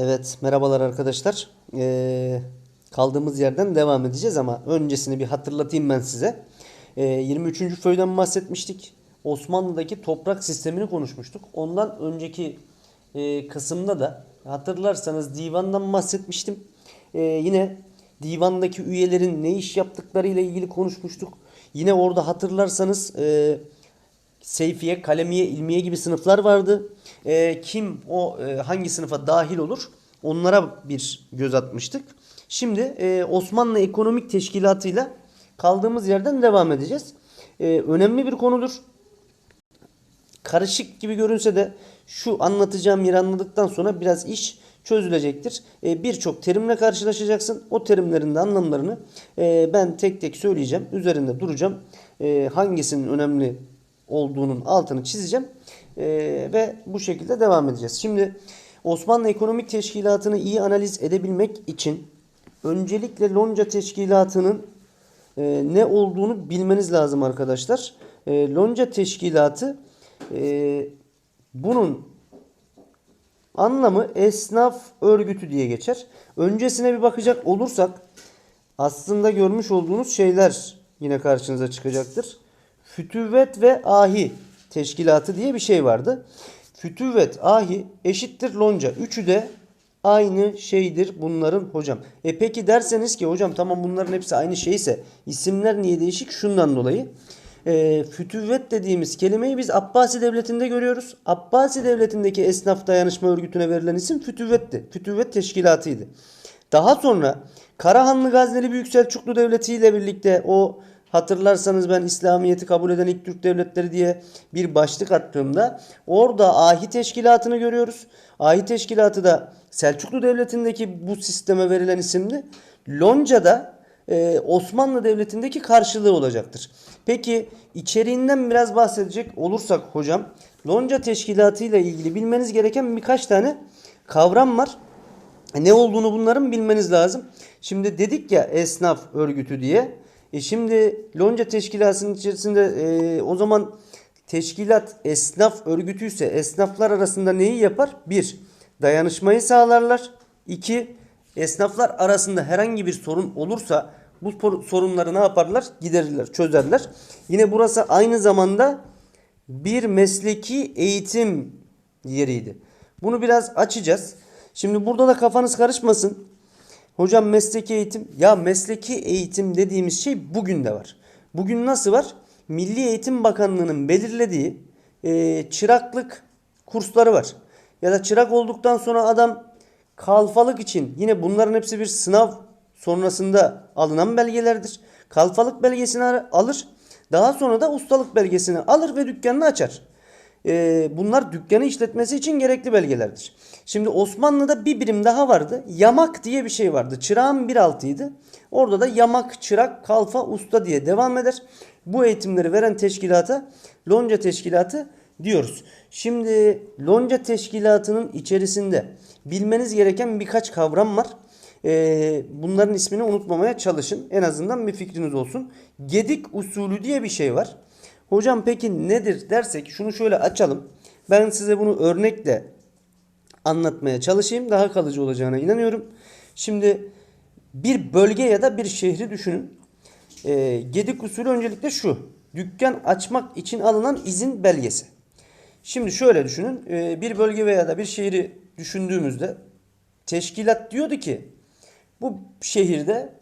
Evet, merhabalar arkadaşlar. Ee, kaldığımız yerden devam edeceğiz ama öncesini bir hatırlatayım ben size. Ee, 23. föyden bahsetmiştik. Osmanlı'daki toprak sistemini konuşmuştuk. Ondan önceki e, kısımda da hatırlarsanız divandan bahsetmiştim. Ee, yine divandaki üyelerin ne iş yaptıkları ile ilgili konuşmuştuk. Yine orada hatırlarsanız e, Seyfiye, Kalemiye, İlmiye gibi sınıflar vardı. Ee, kim o e, hangi sınıfa dahil olur? Onlara bir göz atmıştık. Şimdi e, Osmanlı Ekonomik Teşkilatı'yla kaldığımız yerden devam edeceğiz. E, önemli bir konudur. Karışık gibi görünse de şu anlatacağım yeri anladıktan sonra biraz iş çözülecektir. E, Birçok terimle karşılaşacaksın. O terimlerin de anlamlarını e, ben tek tek söyleyeceğim. Üzerinde duracağım. E, hangisinin önemli olduğunun altını çizeceğim. E, ve bu şekilde devam edeceğiz. Şimdi Osmanlı Ekonomik Teşkilatı'nı iyi analiz edebilmek için öncelikle Lonca Teşkilatı'nın e, ne olduğunu bilmeniz lazım arkadaşlar. E, Lonca Teşkilatı e, bunun anlamı esnaf örgütü diye geçer. Öncesine bir bakacak olursak aslında görmüş olduğunuz şeyler yine karşınıza çıkacaktır. Fütüvvet ve ahi teşkilatı diye bir şey vardı. Fütüvvet, ahi eşittir lonca. Üçü de aynı şeydir bunların hocam. E peki derseniz ki hocam tamam bunların hepsi aynı şeyse isimler niye değişik? Şundan dolayı. E, fütüvvet dediğimiz kelimeyi biz Abbasi Devleti'nde görüyoruz. Abbasi Devleti'ndeki esnaf dayanışma örgütüne verilen isim fütüvvetti. Fütüvvet teşkilatıydı. Daha sonra Karahanlı Gazneli Büyük Selçuklu Devleti ile birlikte o hatırlarsanız ben İslamiyet'i kabul eden ilk Türk devletleri diye bir başlık attığımda orada ahi teşkilatını görüyoruz. Ahi teşkilatı da Selçuklu Devleti'ndeki bu sisteme verilen isimdi. Lonca'da e, Osmanlı Devleti'ndeki karşılığı olacaktır. Peki içeriğinden biraz bahsedecek olursak hocam Lonca Teşkilatı ile ilgili bilmeniz gereken birkaç tane kavram var. Ne olduğunu bunların bilmeniz lazım. Şimdi dedik ya esnaf örgütü diye. E şimdi Lonca Teşkilatı'nın içerisinde e, o zaman teşkilat esnaf örgütüyse esnaflar arasında neyi yapar? Bir, dayanışmayı sağlarlar. İki, esnaflar arasında herhangi bir sorun olursa bu sorunları ne yaparlar? Giderirler, çözerler. Yine burası aynı zamanda bir mesleki eğitim yeriydi. Bunu biraz açacağız. Şimdi burada da kafanız karışmasın. Hocam mesleki eğitim. Ya mesleki eğitim dediğimiz şey bugün de var. Bugün nasıl var? Milli Eğitim Bakanlığı'nın belirlediği e, çıraklık kursları var. Ya da çırak olduktan sonra adam kalfalık için yine bunların hepsi bir sınav sonrasında alınan belgelerdir. Kalfalık belgesini alır. Daha sonra da ustalık belgesini alır ve dükkanını açar. Ee, bunlar dükkanı işletmesi için gerekli belgelerdir. Şimdi Osmanlı'da bir birim daha vardı. Yamak diye bir şey vardı. Çırağın bir altıydı. Orada da yamak, çırak, kalfa, usta diye devam eder. Bu eğitimleri veren teşkilata Lonca Teşkilatı diyoruz. Şimdi Lonca Teşkilatı'nın içerisinde bilmeniz gereken birkaç kavram var. Ee, bunların ismini unutmamaya çalışın. En azından bir fikriniz olsun. Gedik usulü diye bir şey var. Hocam peki nedir dersek şunu şöyle açalım. Ben size bunu örnekle anlatmaya çalışayım. Daha kalıcı olacağına inanıyorum. Şimdi bir bölge ya da bir şehri düşünün. Ee, Gedik usulü öncelikle şu. Dükkan açmak için alınan izin belgesi. Şimdi şöyle düşünün. Ee, bir bölge veya da bir şehri düşündüğümüzde teşkilat diyordu ki bu şehirde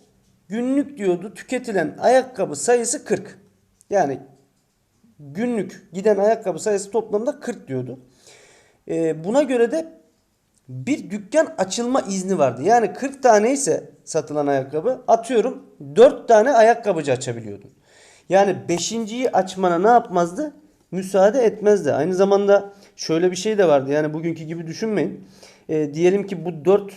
günlük diyordu tüketilen ayakkabı sayısı 40. Yani günlük giden ayakkabı sayısı toplamda 40 diyordu. Ee, buna göre de bir dükkan açılma izni vardı. Yani 40 tane ise satılan ayakkabı atıyorum 4 tane ayakkabıcı açabiliyordun. Yani 5.yi açmana ne yapmazdı? Müsaade etmezdi. Aynı zamanda şöyle bir şey de vardı. Yani bugünkü gibi düşünmeyin. Ee, diyelim ki bu 4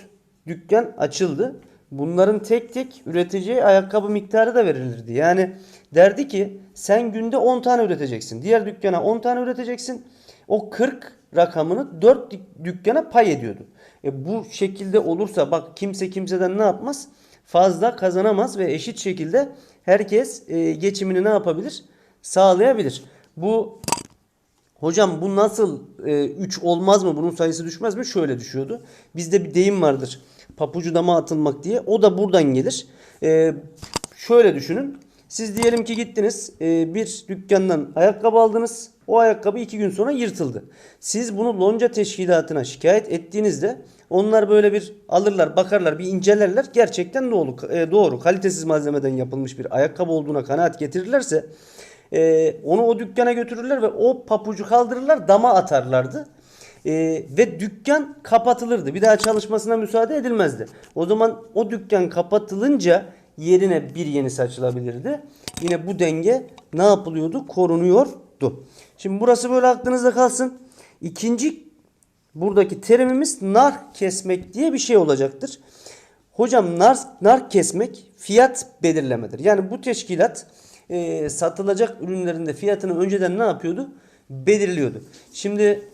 dükkan açıldı. Bunların tek tek üreteceği ayakkabı miktarı da verilirdi. Yani derdi ki sen günde 10 tane üreteceksin. Diğer dükkana 10 tane üreteceksin. O 40 rakamını 4 dük- dükkana pay ediyordu. E bu şekilde olursa bak kimse kimseden ne yapmaz? Fazla kazanamaz ve eşit şekilde herkes e, geçimini ne yapabilir? Sağlayabilir. Bu Hocam bu nasıl 3 olmaz mı? Bunun sayısı düşmez mi? Şöyle düşüyordu. Bizde bir deyim vardır. Papucu dama atılmak diye. O da buradan gelir. E, şöyle düşünün. Siz diyelim ki gittiniz e, bir dükkandan ayakkabı aldınız. O ayakkabı iki gün sonra yırtıldı. Siz bunu lonca teşkilatına şikayet ettiğinizde onlar böyle bir alırlar, bakarlar, bir incelerler. Gerçekten doğru, e, doğru kalitesiz malzemeden yapılmış bir ayakkabı olduğuna kanaat getirirlerse e, onu o dükkana götürürler ve o papucu kaldırırlar, dama atarlardı. E, ve dükkan kapatılırdı. Bir daha çalışmasına müsaade edilmezdi. O zaman o dükkan kapatılınca yerine bir yenisi açılabilirdi. Yine bu denge ne yapılıyordu? Korunuyordu. Şimdi burası böyle aklınızda kalsın. İkinci buradaki terimimiz nar kesmek diye bir şey olacaktır. Hocam nar, nar kesmek fiyat belirlemedir. Yani bu teşkilat e, satılacak ürünlerinde fiyatını önceden ne yapıyordu? Belirliyordu. Şimdi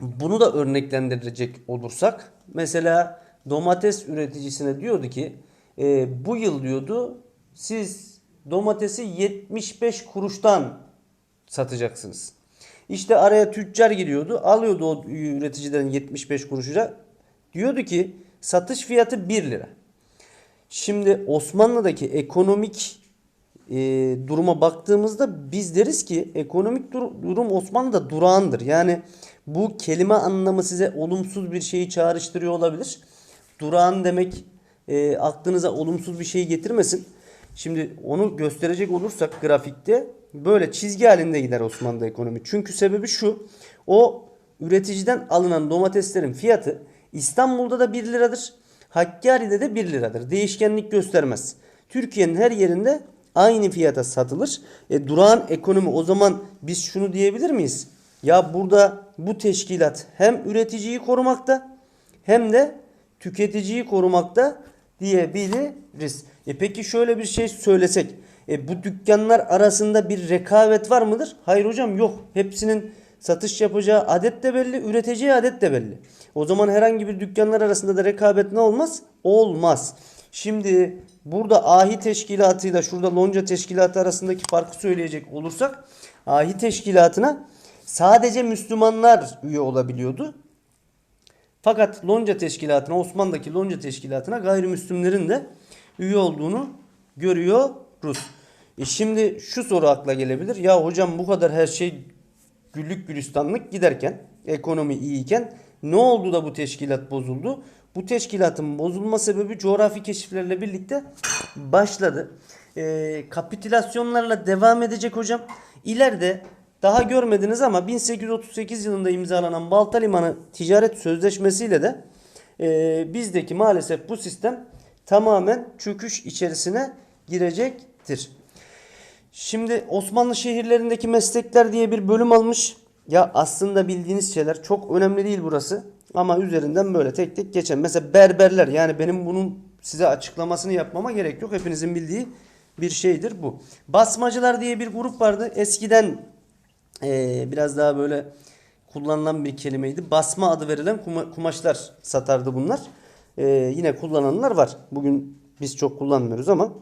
bunu da örneklendirecek olursak mesela domates üreticisine diyordu ki e, bu yıl diyordu siz domatesi 75 kuruştan satacaksınız. İşte araya tüccar giriyordu. Alıyordu o üreticiden 75 kuruşa. Diyordu ki satış fiyatı 1 lira. Şimdi Osmanlı'daki ekonomik e, duruma baktığımızda biz deriz ki ekonomik dur- durum Osmanlı'da durağandır. Yani bu kelime anlamı size olumsuz bir şeyi çağrıştırıyor olabilir. Durağan demek e, aklınıza olumsuz bir şey getirmesin. Şimdi onu gösterecek olursak grafikte böyle çizgi halinde gider Osmanlı'da ekonomi. Çünkü sebebi şu. O üreticiden alınan domateslerin fiyatı İstanbul'da da 1 liradır. Hakkari'de de 1 liradır. Değişkenlik göstermez. Türkiye'nin her yerinde aynı fiyata satılır. E, durağan ekonomi o zaman biz şunu diyebilir miyiz? Ya burada bu teşkilat hem üreticiyi korumakta hem de tüketiciyi korumakta diyebiliriz. E peki şöyle bir şey söylesek. E bu dükkanlar arasında bir rekabet var mıdır? Hayır hocam yok. Hepsinin satış yapacağı adet de belli, üreteceği adet de belli. O zaman herhangi bir dükkanlar arasında da rekabet ne olmaz? Olmaz. Şimdi burada ahi teşkilatıyla şurada lonca teşkilatı arasındaki farkı söyleyecek olursak ahi teşkilatına sadece Müslümanlar üye olabiliyordu. Fakat lonca teşkilatına Osmanlı'daki lonca teşkilatına gayrimüslimlerin de üye olduğunu görüyoruz. E şimdi şu soru akla gelebilir. Ya hocam bu kadar her şey güllük gülistanlık giderken ekonomi iyiyken ne oldu da bu teşkilat bozuldu? Bu teşkilatın bozulma sebebi coğrafi keşiflerle birlikte başladı. E, kapitülasyonlarla devam edecek hocam. İleride daha görmediniz ama 1838 yılında imzalanan Balta Limanı Ticaret Sözleşmesi'yle de e, bizdeki maalesef bu sistem tamamen çöküş içerisine girecektir. Şimdi Osmanlı şehirlerindeki meslekler diye bir bölüm almış. Ya aslında bildiğiniz şeyler çok önemli değil burası. Ama üzerinden böyle tek tek geçen. Mesela berberler yani benim bunun size açıklamasını yapmama gerek yok. Hepinizin bildiği bir şeydir bu. Basmacılar diye bir grup vardı. Eskiden eee, biraz daha böyle kullanılan bir kelimeydi. Basma adı verilen kuma- kumaşlar satardı bunlar. Eee, yine kullananlar var. Bugün biz çok kullanmıyoruz ama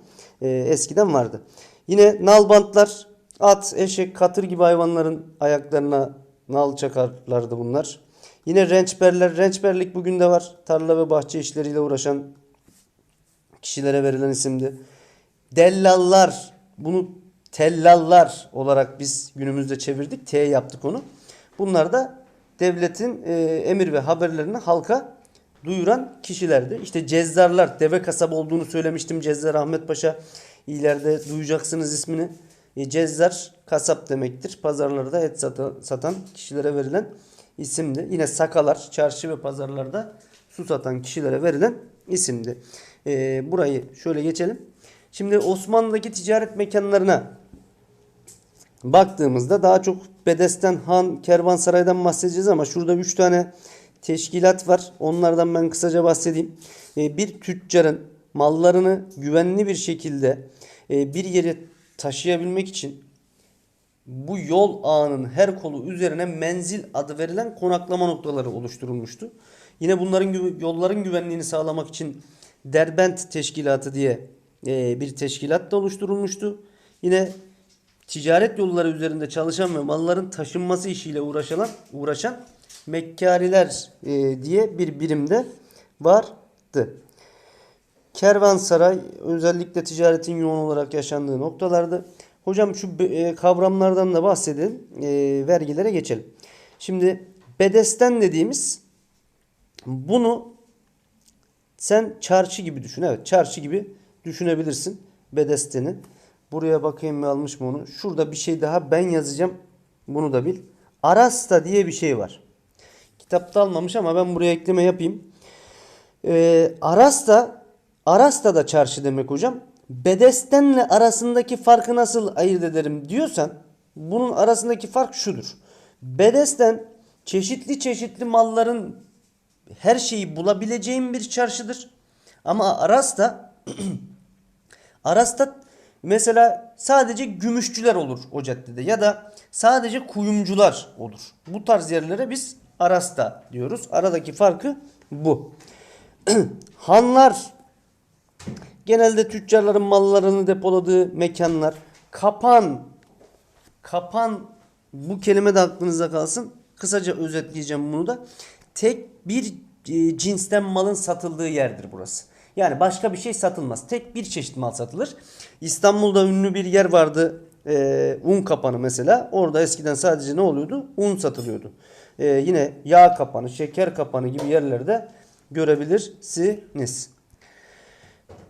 eee, eskiden vardı. Yine nalbantlar, at, eşek, katır gibi hayvanların ayaklarına nal çakarlardı bunlar. Yine rençberler, rençberlik bugün de var. Tarla ve bahçe işleriyle uğraşan kişilere verilen isimdi. Dellallar, bunu tellallar olarak biz günümüzde çevirdik. T yaptık onu. Bunlar da devletin e, emir ve haberlerini halka duyuran kişilerdi. İşte cezzarlar, deve kasabı olduğunu söylemiştim. Cezzar Ahmet Paşa ileride duyacaksınız ismini. E, cezzar kasap demektir. Pazarlarda et satan, kişilere verilen isimdi. Yine sakalar, çarşı ve pazarlarda su satan kişilere verilen isimdi. E, burayı şöyle geçelim. Şimdi Osmanlı'daki ticaret mekanlarına baktığımızda daha çok Bedesten, Han, Kervansaray'dan bahsedeceğiz ama şurada 3 tane teşkilat var. Onlardan ben kısaca bahsedeyim. Ee, Bir tüccarın mallarını güvenli bir şekilde e, bir yere taşıyabilmek için bu yol ağının her kolu üzerine menzil adı verilen konaklama noktaları oluşturulmuştu. Yine bunların yolların güvenliğini sağlamak için Derbent Teşkilatı diye e, bir teşkilat da oluşturulmuştu. Yine ticaret yolları üzerinde çalışan ve malların taşınması işiyle uğraşan, uğraşan Mekkariler e, diye bir birimde vardı. Kervansaray özellikle ticaretin yoğun olarak yaşandığı noktalardı. Hocam şu e, kavramlardan da bahsedelim. E, vergilere geçelim. Şimdi bedesten dediğimiz bunu sen çarşı gibi düşün. Evet çarşı gibi düşünebilirsin bedesteni. Buraya bakayım mı almış mı onu. Şurada bir şey daha ben yazacağım. Bunu da bil. Arasta diye bir şey var. Kitapta almamış ama ben buraya ekleme yapayım. Ee, Arasta Arasta da çarşı demek hocam. Bedestenle arasındaki farkı nasıl ayırt ederim diyorsan bunun arasındaki fark şudur. Bedesten çeşitli çeşitli malların her şeyi bulabileceğin bir çarşıdır. Ama Arasta Arasta mesela sadece gümüşçüler olur o caddede ya da sadece kuyumcular olur. Bu tarz yerlere biz Arasta diyoruz. Aradaki farkı bu. Hanlar genelde tüccarların mallarını depoladığı mekanlar. Kapan kapan bu kelime de aklınızda kalsın. Kısaca özetleyeceğim bunu da. Tek bir e, cinsten malın satıldığı yerdir burası. Yani başka bir şey satılmaz. Tek bir çeşit mal satılır. İstanbul'da ünlü bir yer vardı. E, un kapanı mesela. Orada eskiden sadece ne oluyordu? Un satılıyordu. E, yine yağ kapanı, şeker kapanı gibi yerlerde görebilirsiniz.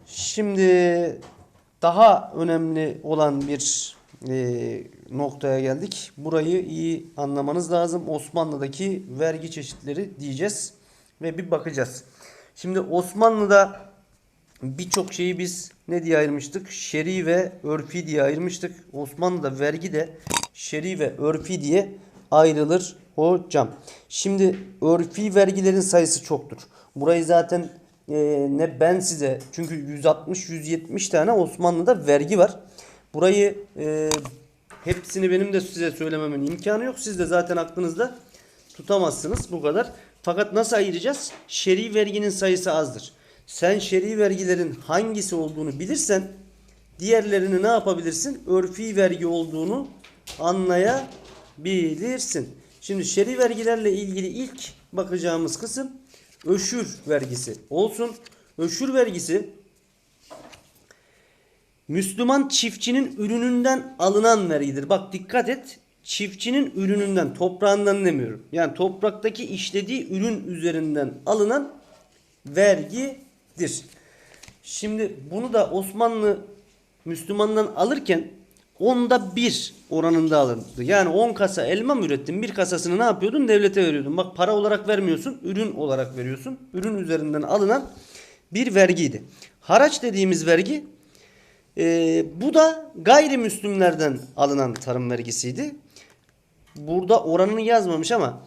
Şimdi daha önemli olan bir e, noktaya geldik. Burayı iyi anlamanız lazım. Osmanlı'daki vergi çeşitleri diyeceğiz ve bir bakacağız. Şimdi Osmanlı'da birçok şeyi biz ne diye ayırmıştık? Şer'i ve örfi diye ayırmıştık. Osmanlı'da vergi de şer'i ve örfi diye ayrılır hocam. Şimdi örfi vergilerin sayısı çoktur. Burayı zaten e, ne ben size çünkü 160-170 tane Osmanlı'da vergi var. Burayı e, hepsini benim de size söylememin imkanı yok. Siz de zaten aklınızda tutamazsınız bu kadar. Fakat nasıl ayıracağız? Şer'i verginin sayısı azdır. Sen şer'i vergilerin hangisi olduğunu bilirsen diğerlerini ne yapabilirsin? Örfi vergi olduğunu anlayabilirsin. Şimdi şer'i vergilerle ilgili ilk bakacağımız kısım öşür vergisi olsun. Öşür vergisi Müslüman çiftçinin ürününden alınan vergidir. Bak dikkat et. Çiftçinin ürününden, toprağından demiyorum. Yani topraktaki işlediği ürün üzerinden alınan vergidir. Şimdi bunu da Osmanlı Müslümandan alırken onda bir oranında alındı. Yani 10 kasa elma mı ürettin? Bir kasasını ne yapıyordun? Devlete veriyordun. Bak para olarak vermiyorsun, ürün olarak veriyorsun. Ürün üzerinden alınan bir vergiydi. Haraç dediğimiz vergi e, bu da gayrimüslimlerden alınan tarım vergisiydi. Burada oranını yazmamış ama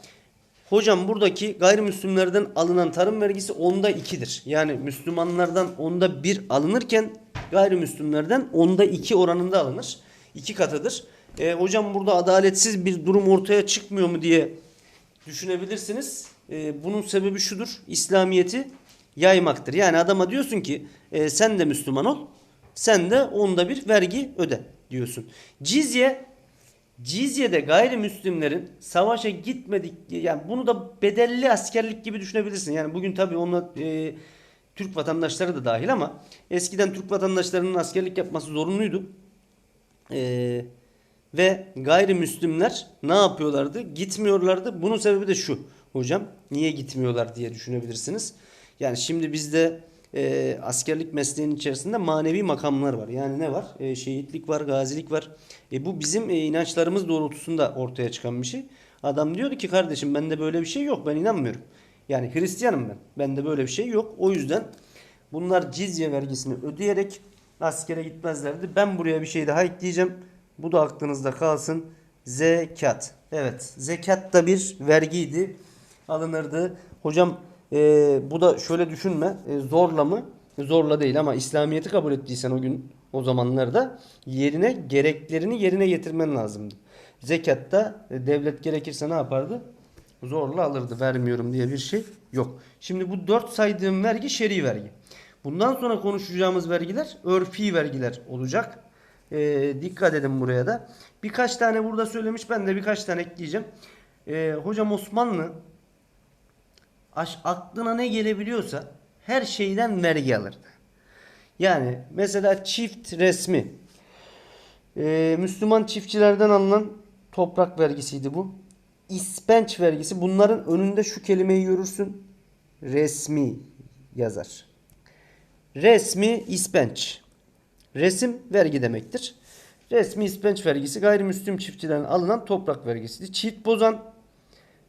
hocam buradaki gayrimüslimlerden alınan tarım vergisi onda ikidir. Yani Müslümanlardan onda bir alınırken gayrimüslimlerden onda iki oranında alınır. İki katıdır. E, hocam burada adaletsiz bir durum ortaya çıkmıyor mu diye düşünebilirsiniz. E, bunun sebebi şudur. İslamiyeti yaymaktır. Yani adama diyorsun ki e, sen de Müslüman ol. Sen de onda bir vergi öde diyorsun. Cizye Cizye'de gayrimüslimlerin savaşa gitmedik yani bunu da bedelli askerlik gibi düşünebilirsin. Yani bugün tabii ona e, Türk vatandaşları da dahil ama eskiden Türk vatandaşlarının askerlik yapması zorunluydu. E, ve gayrimüslimler ne yapıyorlardı? Gitmiyorlardı. Bunun sebebi de şu hocam. Niye gitmiyorlar diye düşünebilirsiniz. Yani şimdi bizde e, askerlik mesleğinin içerisinde manevi makamlar var. Yani ne var? E, şehitlik var, gazilik var. E, bu bizim e, inançlarımız doğrultusunda ortaya çıkan bir şey. Adam diyor ki kardeşim bende böyle bir şey yok. Ben inanmıyorum. Yani Hristiyanım ben. Bende böyle bir şey yok. O yüzden bunlar cizye vergisini ödeyerek askere gitmezlerdi. Ben buraya bir şey daha ekleyeceğim. Bu da aklınızda kalsın. Zekat. Evet. Zekat da bir vergiydi. Alınırdı. Hocam e, bu da şöyle düşünme. E, zorla mı? Zorla değil ama İslamiyet'i kabul ettiysen o gün o zamanlarda yerine gereklerini yerine getirmen lazımdı. Zekatta e, devlet gerekirse ne yapardı? Zorla alırdı. Vermiyorum diye bir şey yok. Şimdi bu dört saydığım vergi şer'i vergi. Bundan sonra konuşacağımız vergiler örfi vergiler olacak. Ee, dikkat edin buraya da. Birkaç tane burada söylemiş. Ben de birkaç tane ekleyeceğim. Ee, hocam Osmanlı aş- aklına ne gelebiliyorsa her şeyden vergi alırdı. Yani mesela çift resmi. Ee, Müslüman çiftçilerden alınan toprak vergisiydi bu. İspenç vergisi. Bunların önünde şu kelimeyi görürsün. Resmi yazar. Resmi ispenç. Resim vergi demektir. Resmi ispenç vergisi gayrimüslim çiftçilerden alınan toprak vergisiydi. Çift bozan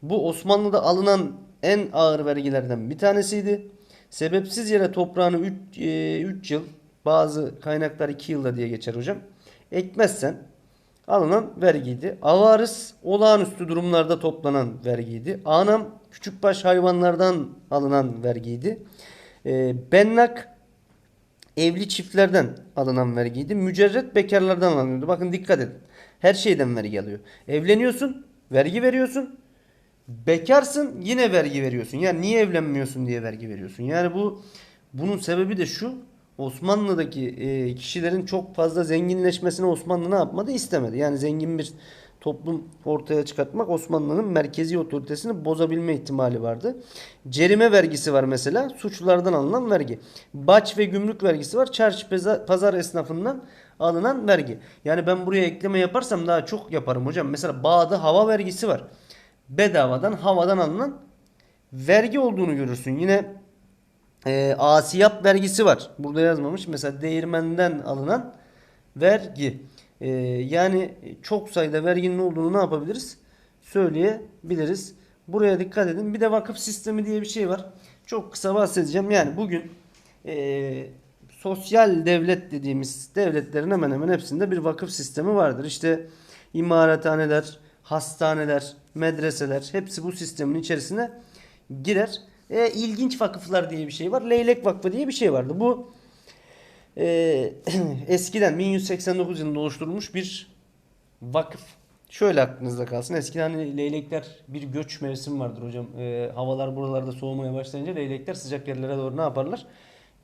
bu Osmanlı'da alınan en ağır vergilerden bir tanesiydi. Sebepsiz yere toprağını 3 yıl bazı kaynaklar 2 yılda diye geçer hocam. Ekmezsen alınan vergiydi. Avarız olağanüstü durumlarda toplanan vergiydi. Anam küçükbaş hayvanlardan alınan vergiydi. E, bennak evli çiftlerden alınan vergiydi. Mücerret bekarlardan alınıyordu. Bakın dikkat edin. Her şeyden vergi alıyor. Evleniyorsun, vergi veriyorsun. Bekarsın, yine vergi veriyorsun. Yani niye evlenmiyorsun diye vergi veriyorsun. Yani bu bunun sebebi de şu. Osmanlı'daki e, kişilerin çok fazla zenginleşmesine Osmanlı ne yapmadı? istemedi. Yani zengin bir toplum ortaya çıkartmak Osmanlı'nın merkezi otoritesini bozabilme ihtimali vardı. Cerime vergisi var mesela. Suçlulardan alınan vergi. Baç ve gümrük vergisi var. Çarşı pazar esnafından alınan vergi. Yani ben buraya ekleme yaparsam daha çok yaparım hocam. Mesela bağda hava vergisi var. Bedavadan havadan alınan vergi olduğunu görürsün. Yine e, asiyap vergisi var. Burada yazmamış. Mesela değirmenden alınan vergi. E, yani çok sayıda verginin olduğunu ne yapabiliriz? Söyleyebiliriz. Buraya dikkat edin. Bir de vakıf sistemi diye bir şey var. Çok kısa bahsedeceğim. Yani bugün e, sosyal devlet dediğimiz devletlerin hemen hemen hepsinde bir vakıf sistemi vardır. İşte imarethaneler, hastaneler, medreseler hepsi bu sistemin içerisine girer. E, ilginç vakıflar diye bir şey var. Leylek Vakfı diye bir şey vardı. Bu e, eskiden 1189 yılında oluşturulmuş bir vakıf. Şöyle aklınızda kalsın. Eskiden hani leylekler bir göç mevsimi vardır hocam. E, havalar buralarda soğumaya başlayınca leylekler sıcak yerlere doğru ne yaparlar?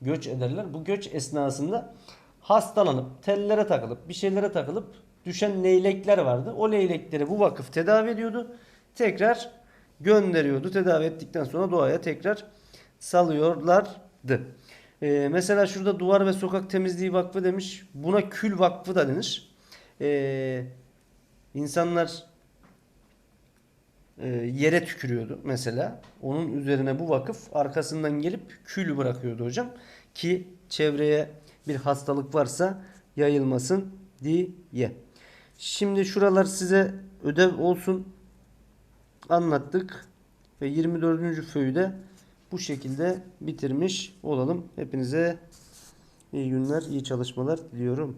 Göç ederler. Bu göç esnasında hastalanıp tellere takılıp bir şeylere takılıp düşen leylekler vardı. O leylekleri bu vakıf tedavi ediyordu. Tekrar gönderiyordu. Tedavi ettikten sonra doğaya tekrar salıyorlardı. Ee, mesela şurada duvar ve sokak temizliği vakfı demiş. Buna kül vakfı da denir. Ee, insanlar e, yere tükürüyordu mesela. Onun üzerine bu vakıf arkasından gelip kül bırakıyordu hocam. Ki çevreye bir hastalık varsa yayılmasın diye. Şimdi şuralar size ödev olsun. Anlattık. Ve 24. föyü de bu şekilde bitirmiş olalım. Hepinize iyi günler, iyi çalışmalar diliyorum.